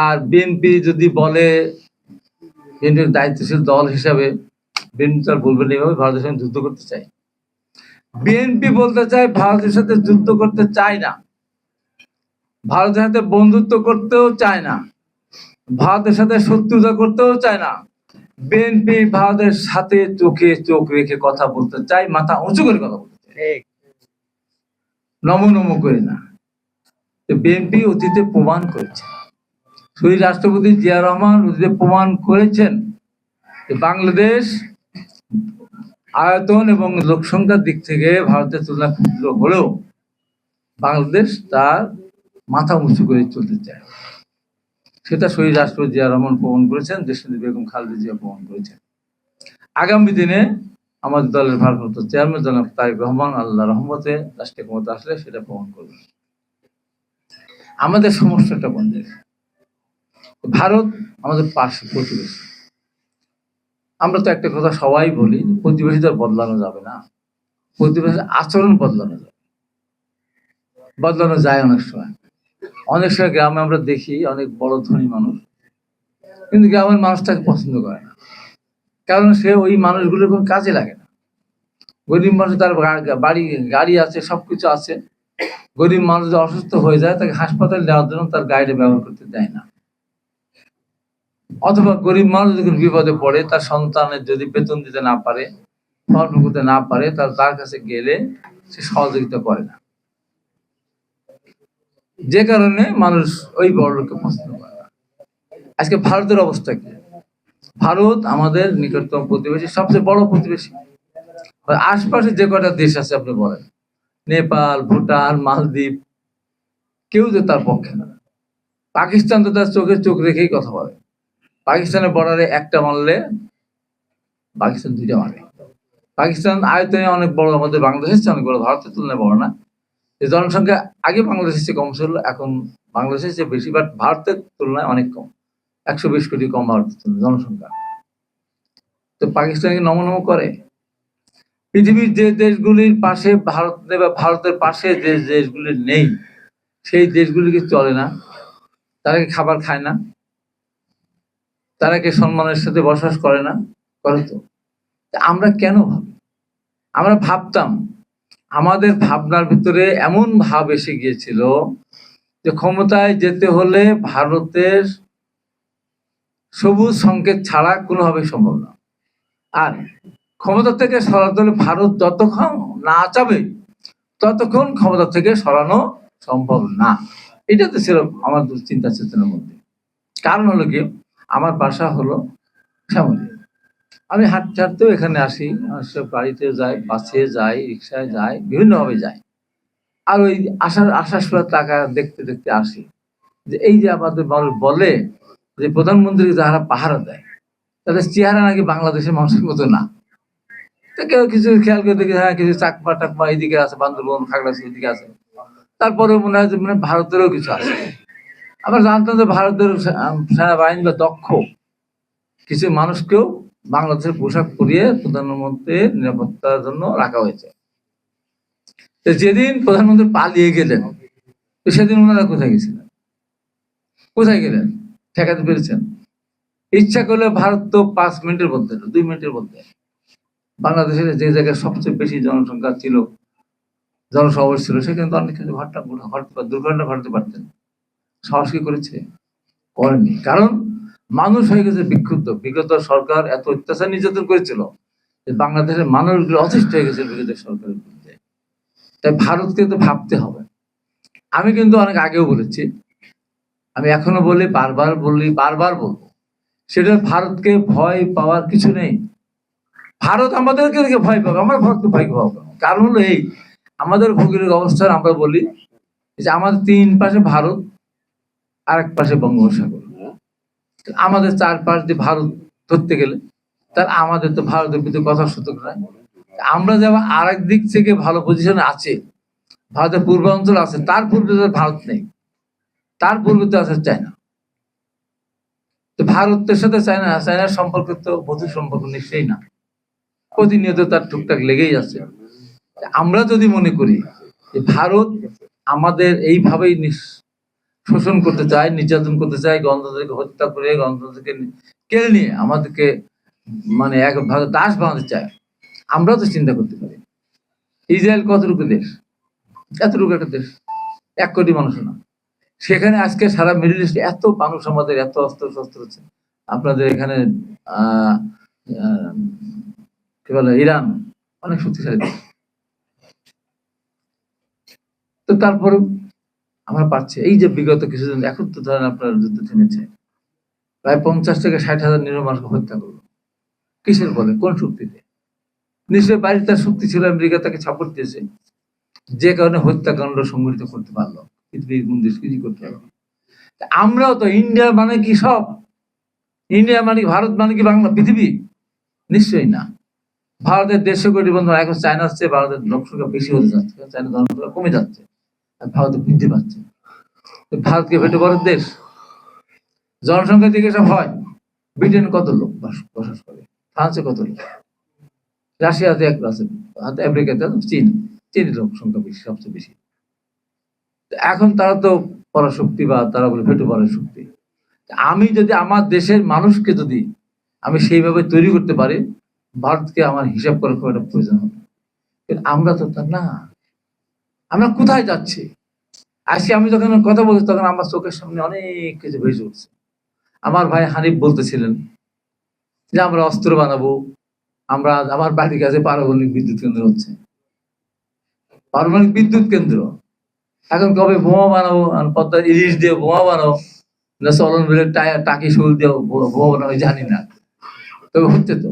আর BNP যদি বলে বিএনপির দায়িত্বশীল দল হিসাবে বিএনপি তো আর বলবেন না এভাবে ভারতের সঙ্গে যুদ্ধ করতে চাই বিএনপি বলতে চায় ভারতের সাথে যুদ্ধ করতে চায় না। ভারতের সাথে বন্ধুত্ব করতেও চায় না। ভারতের সাথে শত্রুতা করতেও চায় না। বিএনপি ভারতের সাথে চোখে চোখ রেখে কথা বলতে চায় মাথা উঁচু করে কথা বলতে চায়। ঠিক। নম নম করে না। বিএনপি অতীতে প্রমাণ করেছে। শহীদ রাষ্ট্রপতি জিয়া রহমান অতীতে প্রমাণ করেছেন যে বাংলাদেশ আয়তন এবং লোকসংখ্যার দিক থেকে ভারতের তুলনা ক্ষুদ্র হলেও বাংলাদেশ তার মাথা উঁচু করে চলতে চায়। সেটা শহীদ রাষ্ট্রপতি জিয়া রহমান প্রমাণ করেছেন, দেশনেত্রী বেগম খালেদা জিয়া প্রমাণ করেছেন। আগামী দিনে আমাদের দলের ভারপ্রাপ্ত চেয়ারম্যান জনাব তারেক রহমান আল্লাহ রহমতে রাষ্ট্রীয় ক্ষমতা আসলে সেটা প্রমাণ করবে আমাদের সমস্যাটা জায়গায় ভারত আমাদের পাশে প্রতিবেশী। আমরা তো একটা কথা সবাই বলি প্রতিবেশীদের বদলানো যাবে না। প্রতিবেশীর আচরণ বদলানো যাবে। বদলানো যায় অনেক সময়। অনেক সময় গ্রামে আমরা দেখি অনেক বড় ধনী মানুষ, কিন্তু গ্রামের মানুষটাকে পছন্দ করে না। কারণ সে ওই মানুষগুলোর কোনো কাজে লাগে না। গরিব মানুষ তার বাড়ি, গাড়ি আছে, সবকিছু আছে। গরিব মানুষ অসুস্থ হয়ে যায়, তাকে হাসপাতালে নেওয়ার জন্য তার গাড়িটা ব্যবহার করতে দেয় না। অথবা গরিব মানুষ যখন বিপদে পড়ে, তার সন্তানের যদি বেতন দিতে না পারে পালন করতে না পারে, তার তার কাছে গেলে সে সহযোগিতা করে না। যে কারণে মানুষ ওই বড় লোককে পছন্দ করে না। আজকে ভারতের অবস্থা কি? ভারত আমাদের নিকটতম প্রতিবেশী, সবচেয়ে বড় প্রতিবেশী। আশপাশে যে কটা দেশ আছে, আপনি বলেন। নেপাল, ভুটান, মালদ্বীপ, কেউ যে তার পক্ষে না। পাকিস্তান তো তার চোখে চোখ রেখেই কথা বলে। পাকিস্তানের বর্ডারে একটা মারলে পাকিস্তান দুইটা মারে। পাকিস্তান আয়তনে অনেক বড়, আমাদের বাংলাদেশের চেয়ে অনেক বড়, ভারতের তুলনায় বড় না। জনসংখ্যা আগে বাংলাদেশের চেয়ে কম ছিল, এখন বাংলাদেশের চেয়ে বেশি বাট ভারতের তুলনায় অনেক কম। একশো বিশ কোটি কম ভারতের তুলনায় জনসংখ্যা। তো পাকিস্তানকে নমনম করে? পৃথিবীর যে দেশগুলির পাশে ভারত বা ভারতের পাশে যে দেশগুলি নেই, সেই দেশগুলিকে চলে না? তারা খাবার খায় না? তারা কি সম্মানের সাথে বসবাস করে না? করে তো। আমরা কেন ভাবি? আমরা ভাবতাম, আমাদের ভাবনার ভিতরে এমন ভাব এসে গিয়েছিল যে ক্ষমতায় যেতে হলে ভারতের সবুজ সংকেত ছাড়া কোনোভাবেই সম্ভব না। আর ক্ষমতা থেকে সরাতে হলে ভারত যতক্ষণ না চাবে, ততক্ষণ ক্ষমতা থেকে সরানো সম্ভব না। এটা তো ছিল আমার চিন্তা চেতনার মধ্যে। কারণ হলো কি? আমার বাসা হলো শ্যামলী। আমি হাঁটতে হাঁটতেও এখানে আসি সব গাড়িতে যাই, বাসে যাই, রিক্সায় যাই, বিভিন্নভাবে যাই। আর ওই আসার আসার সময় টাকা দেখতে দেখতে আসি যে এই যে আমাদের মানুষ বলে যে প্রধানমন্ত্রী যারা পাহারা দেয়, তাদের চেহারা নাকি বাংলাদেশের মানুষের মতো না। তো কেউ কিছু খেয়াল করে দেখি হ্যাঁ কিছু চাকমা টাকমা এইদিকে আছে, বান্দরবন, খাগড়াছড়ি এদিকে আছে। তারপরে মনে হয় যে মানে ভারতেরও কিছু আছে। আবার জানতাম যে ভারতের সেনাবাহিনী বা দক্ষ। কিছু মানুষকেও বাংলাদেশের পোশাক পরিয়ে প্রধানমন্ত্রীর নিরাপত্তার জন্য রাখা হয়েছে। যেদিন প্রধানমন্ত্রী পালিয়ে গেলেন সেদিন ওনারা কোথায় গেছিলেন? কোথায় গেলেন? ঠেকাতে পেরেছেন? ইচ্ছা করলে ভারত তো পাঁচ মিনিটের মধ্যে, দুই মিনিটের মধ্যে। বাংলাদেশের যে জায়গায় সবচেয়ে বেশি জনসংখ্যা ছিল, জনসমাবেশ ছিল, সেখানে তো অনেক কিছু ঘটনা ঘটতে দুর্ঘটনা ঘটতে পারতেন। সাহস কি করেছে? করেনি। কারণ মানুষ হয়ে গেছে বিক্ষুব্ধ। বিগত সরকার এত অত্যাচার নির্যাতন করেছিল বাংলাদেশের মানুষগুলো অতিষ্ঠ হয়ে গেছে বিগত সরকারের বিরুদ্ধে। তাই ভারতকে তো ভাবতে হবে। আমি কিন্তু অনেক আগেও বলেছি, আমি এখনও বলি, বারবার বলি, বারবার বলব, সেটা ভারতকে ভয় পাওয়ার কিছু নেই। ভারত আমাদেরকে ভয় পাবে, আমরা ভারতকে ভয় পাবো কারণ হলো এই, আমাদের ভৌগোলিক অবস্থান আমরা বলি যে আমাদের তিন পাশে ভারত আর এক পাশে বঙ্গোপসাগর। আমাদের চারপাশ দিয়ে ভারত ধরতে গেলে তার আমাদের তো ভারতের ভিতরে কথা সুযোগ নাই। আমরা যেমন আর এক দিক থেকে ভালো পজিশনে আছে ভারতের পূর্বাঞ্চল আছে তার পূর্বে তো ভারত নেই। তার পূর্বে তো আছে চায়না। তো ভারতের সাথে চায়না চায়নার সম্পর্ক তো বধু সম্পর্ক নিশ্চয়ই না। প্রতিনিয়ত তার টুকটাক লেগেই আছে। আমরা যদি মনে করি যে ভারত আমাদের এইভাবেই শোষণ করতে চায়, নির্যাতন করতে চায়, গণতন্ত্রকে হত্যা করে, গণতন্ত্রকে কেড়ে নিয়ে আমাদেরকে মানে এক ভাবে দাস বানাতে চায়। আমরাও তো চিন্তা করতে পারি। ইসরায়েল কতটুকু দেশ? এতটুকু একটা দেশ। এক কোটি মানুষ না। সেখানে আজকে সারা মিডল ইস্টে এত মানুষ আমাদের, এত অস্ত্র শস্ত্র হচ্ছে। আপনাদের এখানে কি বলে, ইরান, অনেক শক্তিশালী তো তারপরে আমরা পাচ্ছি। এই যে বিগত কিছুদিন, এখন তো ধরেন আপনার যুদ্ধ থেমেছে। প্রায় পঞ্চাশ থেকে ষাট হাজার নিরীহ হত্যা করল। কিসের বলে? কোন শক্তিতে? নিশ্চয়ই বাইরে তার শক্তি ছিল, আমেরিকা তাকে সাপোর্ট দিয়েছে। যে কারণে হত্যাকাণ্ড সংগঠিত করতে পারল। পৃথিবীর কোন দেশ কিছুই করতে পারল আমরাও তো ইন্ডিয়া মানে কি সব? ইন্ডিয়া মানে কি ভারত মানে কি বাংলা পৃথিবী? নিশ্চয়ই না। ভারতের দেড়শো কোটি বন্ধু, এখন চায়নার চেয়ে ভারতের লোকসংখ্যা বেশি হতে যাচ্ছে। চায়না জনসংখ্যা কমে যাচ্ছে। ভারতে বৃদ্ধি পাচ্ছে তো ভারতকে ভেটে বড় দেশ? জনসংখ্যা সব হয়, ব্রিটেন কত লোক বসবাস করে? ফ্রান্সে কত লোক? রাশিয়াতে এক আছে আমেরিকাতে চীন চীন। লোক সংখ্যা বেশি, সবচেয়ে বেশি। এখন তারা তো পরাশক্তি বা তারা বলে ভেটে পড়ার শক্তি। আমি যদি আমার দেশের মানুষকে যদি আমি সেইভাবে তৈরি করতে পারি, ভারতকে আমার হিসাব করার খুব একটা প্রয়োজন হবে আমরা তো তা না। আমরা কোথায় যাচ্ছি? আজকে আমি যখন কথা বলছি, তখন আমার চোখের সামনে অনেক কিছু ভেসে উঠছে। আমার ভাই হানিফ বলতেছিলেন যে, আমরা অস্ত্র বানাবো, আমরা আমার বাড়ির কাছে পারমাণবিক বিদ্যুৎ কেন্দ্র হচ্ছে। পারমাণবিক বিদ্যুৎ কেন্দ্র। এখন কবে বোমা বানাবো? আর পদ্মার ইলিশ দিয়ে বোমা বানাবো? না, চলন টায়ার টাকি, শুল দিয়ে বোমা বানাবো? জানি না। তবে হচ্ছে তো।